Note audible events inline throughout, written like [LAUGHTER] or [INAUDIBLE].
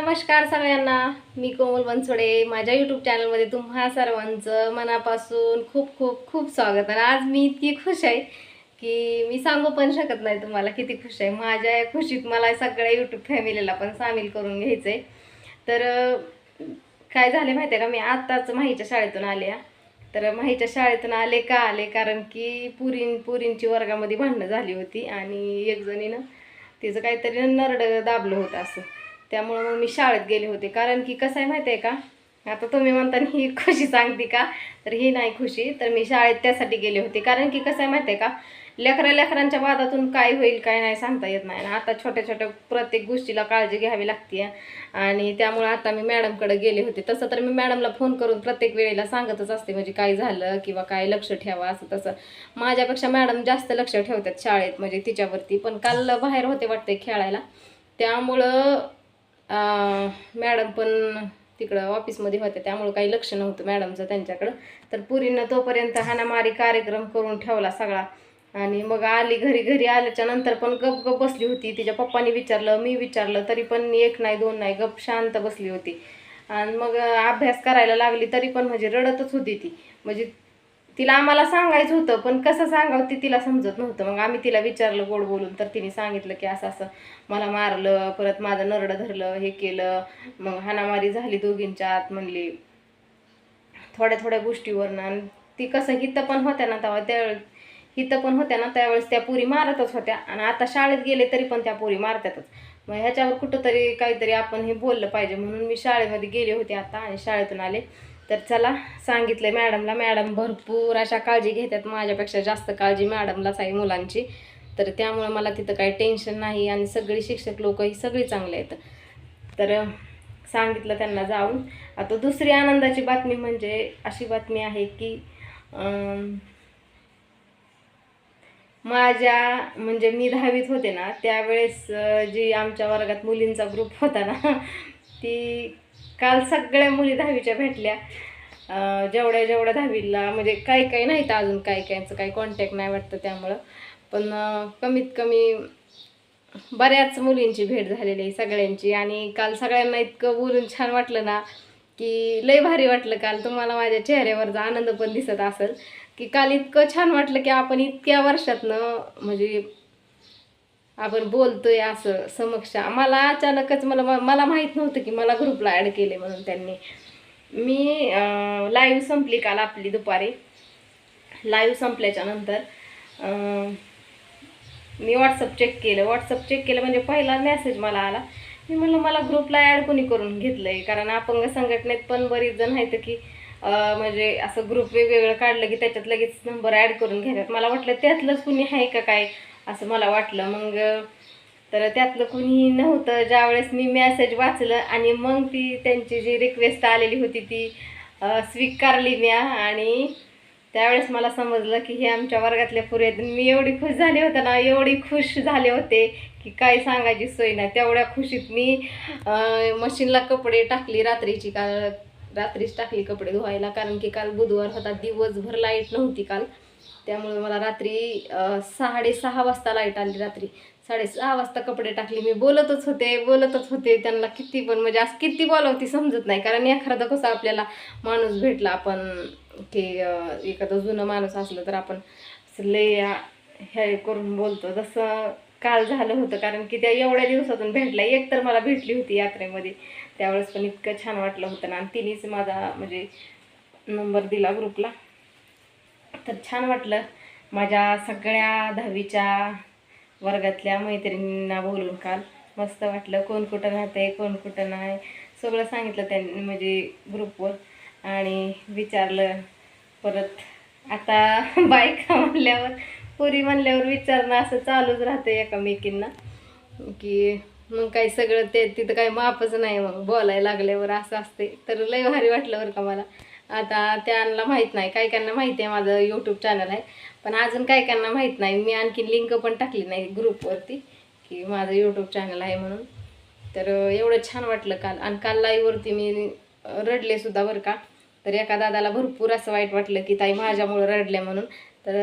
नमस्कार सगळ्यांना. मी कोमल बनसोडे. माझ्या यूट्यूब चॅनलमध्ये तुम्हा सर्वांचं मनापासून खूप खूप खूप स्वागत. आणि आज मी इतकी खुश आहे की मी सांगू पण शकत नाही तुम्हाला किती खुश आहे. माझ्या या खुशीत मला सगळ्या यूट्यूब फॅमिलीला पण सामील करून घ्यायचं आहे तर काय झाले माहिती आहे का? मी आत्ताच माहीच्या शाळेतून आले तर माहीच्या शाळेतून आले का आले? कारण की पुरीं पुरींची वर्गामध्ये भांडणं झाली होती आणि एक जणीनं तिचं काहीतरी नरड दाबलं होतं असं. त्यामुळं मग मी शाळेत गेले होते. कारण की कसं आहे माहिती आहे का? आता तुम्ही म्हणता ही खुशी सांगते का? तर ही नाही खुशी तर मी शाळेत त्यासाठी गेले होते. कारण की कसं आहे माहिती आहे का? लेकरा लेकरांच्या वादातून काय होईल काय नाही सांगता येत नाही. ना आता छोट्या छोट्या प्रत्येक गोष्टीला काळजी घ्यावी लागते आणि त्यामुळे आता मी मॅडमकडे गेले होते. तसं तर मी मॅडमला फोन करून प्रत्येक वेळेला सांगतच असते. म्हणजे काय झालं किंवा काय लक्ष ठेवा असं तसं. माझ्यापेक्षा मॅडम जास्त लक्ष ठेवतात शाळेत. म्हणजे तिच्यावरती. पण काल बाहेर होते वाटते खेळायला. त्यामुळं मॅडम पण तिकडं ऑफिसमध्ये होत्या त्यामुळं काही लक्ष नव्हतं मॅडमचं त्यांच्याकडं. तर पुरीनं तोपर्यंत हाणामारी कार्यक्रम करून ठेवला सगळा. आणि मग आली घरी घरी आल्याच्यानंतर पण गप गप बसली होती. तिच्या पप्पानी विचारलं मी विचारलं तरी पण एक नाही दोन नाही गप शांत बसली होती. आणि मग अभ्यास करायला लागली तरी पण म्हणजे रडतच होती ती. म्हणजे तिला आम्हाला सांगायचं होतं पण कसं सांगावं ते तिला समजत नव्हतं. मग आम्ही तिला विचारलं गोड बोलून तर तिने सांगितलं की असं असं मला मारलं परत माझं नरडं धरलं हे केलं मग हाणामारी झाली दोघींच्या आत म्हणली. थोड्या थोड्या गोष्टीवरनं आणि ती कसं हित पण होत्या ना तेव्हा त्यावेळेस हित पण होत्या ना त्यावेळेस त्या पुरी मारतच होत्या. आणि आता शाळेत गेले तरी पण त्या पुरी मारतातच. मग ह्याच्यावर कुठंतरी काहीतरी आपण हे बोललं पाहिजे म्हणून मी शाळेमध्ये गेले होते आता आणि शाळेतून आले. तर चला सांगितलं आहे मॅडमला. मॅडम भरपूर अशा काळजी घेतात. माझ्यापेक्षा जास्त काळजी मॅडमलाच आहे मुलांची. तर त्यामुळे मला तिथं काही टेन्शन नाही आणि सगळी शिक्षक लोक ही सगळी चांगले आहेत. तर सांगितलं त्यांना जाऊन. आता दुसरी आनंदाची बातमी म्हणजे अशी बातमी आहे की माझ्या म्हणजे मी दहावीत होते ना त्यावेळेस जी आमच्या वर्गात मुलींचा ग्रुप होता ना [LAUGHS] ती काल सगळ्या मुली दहावीच्या भेटल्या. जेवढ्या जेवढ्या दहावीला म्हणजे काही काही नाहीत अजून काही काहींचं काही कॉन्टॅक्ट नाही वाटतं त्यामुळं. पण कमीत कमी बऱ्याच मुलींची भेट झालेली आहे सगळ्यांची. आणि काल सगळ्यांना इतकं बोलून छान वाटलं ना की लय भारी वाटलं काल. तुम्हाला माझ्या चेहऱ्यावरचा आनंद पण दिसत असेल. की काल इतकं छान वाटलं की आपण इतक्या वर्षातनं म्हणजे आपण बोलतोय असं समक्ष. मला अचानकच मला मला माहीत नव्हतं की मला ग्रुपला ॲड केले म्हणून त्यांनी. मी लाईव्ह संपली काल आपली दुपारी. लाईव्ह संपल्याच्या नंतर मी व्हॉट्सअप चेक केलं. व्हॉट्सअप चेक केलं म्हणजे पहिला मेसेज मला आला. मी म्हणलं मला ग्रुपला ॲड कोणी करून घेतलंय? कारण अपंग संघटनेत पण बरीच जण आहेत की म्हणजे असं ग्रुप वेगवेगळं काढलं की त्याच्यात लगेच नंबर ॲड करून घेतात. मला वाटलं त्यातलंच कुणी आहे का काय? असं मला वाटलं. मग तर त्यातलं कुणीही नव्हतं. ज्यावेळेस मी मेसेज वाचलं आणि मग ती त्यांची जी रिक्वेस्ट आलेली होती ती स्वीकारली म्या. आणि त्यावेळेस मला समजलं की हे आमच्या वर्गातल्या पुरे आहेत. मी एवढी खुश झाले होते ना एवढी खुश झाले होते की काय सांगायची सोय नाही. तेवढ्या खुशीत मी मशीनला कपडे टाकली रात्रीची. काल रात्रीच टाकली कपडे धुवायला. कारण की काल बुधवार होता. दिवसभर लाइट नव्हती काल. त्यामुळे मला रात्री साडेसहा वाजता लाइट आली रात्री. साडेसहा वाजता कपडे टाकले. मी बोलतच होते बोलतच होते. त्यांना किती पण म्हणजे असं किती बोलावती समजत नाही. कारण एखादा कसं आपल्याला माणूस भेटला आपण की एखादं जुनं माणूस असलं तर आपण लय हे करून बोलतो. तसं काल झालं होतं. कारण की त्या एवढ्या दिवसातून भेटल्या. एक तर मला भेटली होती यात्रेमध्ये. त्यावेळेस पण इतकं छान वाटलं होतं. ना आणि तिनेच माझा म्हणजे नंबर दिला ग्रुपला तर छान वाटलं माझ्या सगळ्या दहावीच्या वर्गातल्या मैत्रिणींना बोलून काल. मस्त वाटलं. कोण कुठं राहते कोण कुठं नाही. सगळं सांगितलं त्यांनी म्हणजे ग्रुपवर. आणि विचारलं परत. आता [LAUGHS] बायका म्हणल्यावर पुरी म्हणल्यावर विचारणं असं चालूच राहतं एकामेकींना. की मग काही सगळं ते तिथं काही मापच नाही मग. बोलायला लागल्यावर असं असते तर लय भारी वाटलं बरं का मला. आता त्यांना माहीत नाही काही काहींना माहिती आहे माझं यूट्यूब चॅनल आहे. पण अजून काही काहींना माहीत नाही. मी आणखी लिंक पण टाकली नाही ग्रुपवरती की माझं यूट्यूब चॅनल आहे म्हणून. तर एवढं छान वाटलं काल. आणि काल लाईव्हवरती मी रडले सुद्धा बरं का. तर एका दादाला भरपूर असं वाईट वाटलं की ताई माझ्यामुळं रडल्या म्हणून. तर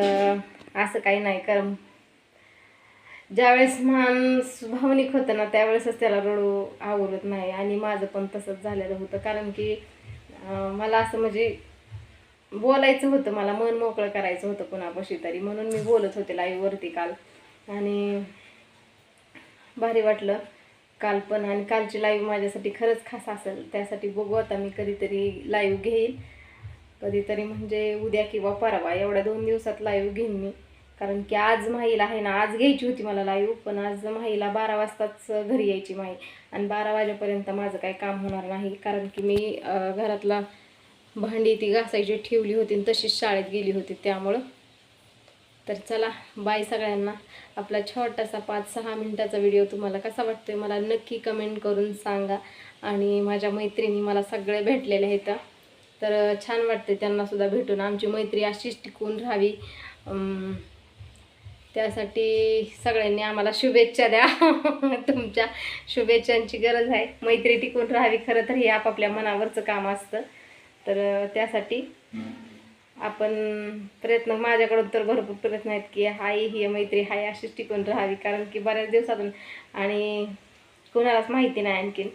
असं काही नाही. कारण ज्यावेळेस माणूस भावनिक होतं ना त्यावेळेसच त्याला रडू आवडत नाही. आणि माझं पण तसंच झालेलं होतं. कारण की मला असं म्हणजे बोलायचं होतं मला मन मोकळं करायचं होतं कुणापाशी तरी. म्हणून मी बोलत होते लाईव्हवरती काल. आणि भारी वाटलं. काल पण आणि कालची लाईव्ह माझ्यासाठी खरंच खास असेल. त्यासाठी बघू आता मी कधीतरी लाईव्ह घेईन. कधीतरी म्हणजे उद्या किंवा परवा एवढ्या दोन दिवसात लाईव्ह घेईन मी. कारण की आज माहीला आहे ना आज घ्यायची होती मला लाईव्ह पण आज माहीला बारा वाजताच घरी यायची माही. आणि बारा वाजेपर्यंत माझं काही काम होणार नाही कारण की मी घरातला भांडी ती घासायची ठेवली होती तशीच शाळेत गेली होती त्यामुळं. तर चला बाय सगळ्यांना. आपला छोटासा पाच सहा मिनिटाचा व्हिडिओ तुम्हाला कसा वाटतोय मला नक्की कमेंट करून सांगा. आणि माझ्या मैत्रिणी मला सगळे भेटलेले आहेत. तर छान वाटते त्यांनासुद्धा भेटून. आमची मैत्री अशीच टिकून राहावी. त्यासाठी सगळ्यांनी आम्हाला शुभेच्छा द्या. [LAUGHS] तुमच्या शुभेच्छांची गरज आहे. मैत्री टिकून राहावी खरं तर हे आपापल्या मनावरचं काम असतं. तर त्यासाठी आपण प्रयत्न माझ्याकडून तर भरपूर प्रयत्न आहेत की हाय ही मैत्री हाय अशीच टिकून राहावी. कारण की बऱ्याच दिवसातून आणि कोणालाच माहिती नाही आणखीन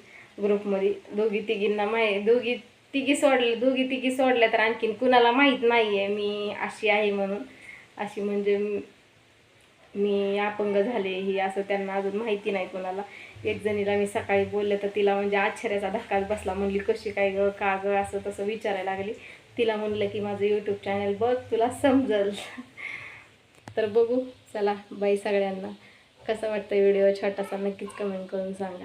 ग्रुपमध्ये. दोघी तिघींना माहि दोघी तिघी सोडले दोघी तिघी सोडल्या तर आणखीन कुणाला माहीत नाही आहे मी अशी आहे म्हणून. अशी म्हणजे मी अपंग झाले ही असं त्यांना अजून माहिती नाही कोणाला. एक जणीला मी सकाळी बोलले तर तिला म्हणजे आश्चर्याचा धक्काच बसला. म्हणली कशी काय ग का ग? असं तसं विचारायला लागली. तिला म्हणलं की माझं यूट्यूब चॅनल बघ तुला समजल. तर बघू चला बाई सगळ्यांना. कसं वाटतं व्हिडिओ? छोटासा नक्कीच कमेंट करून सांगा.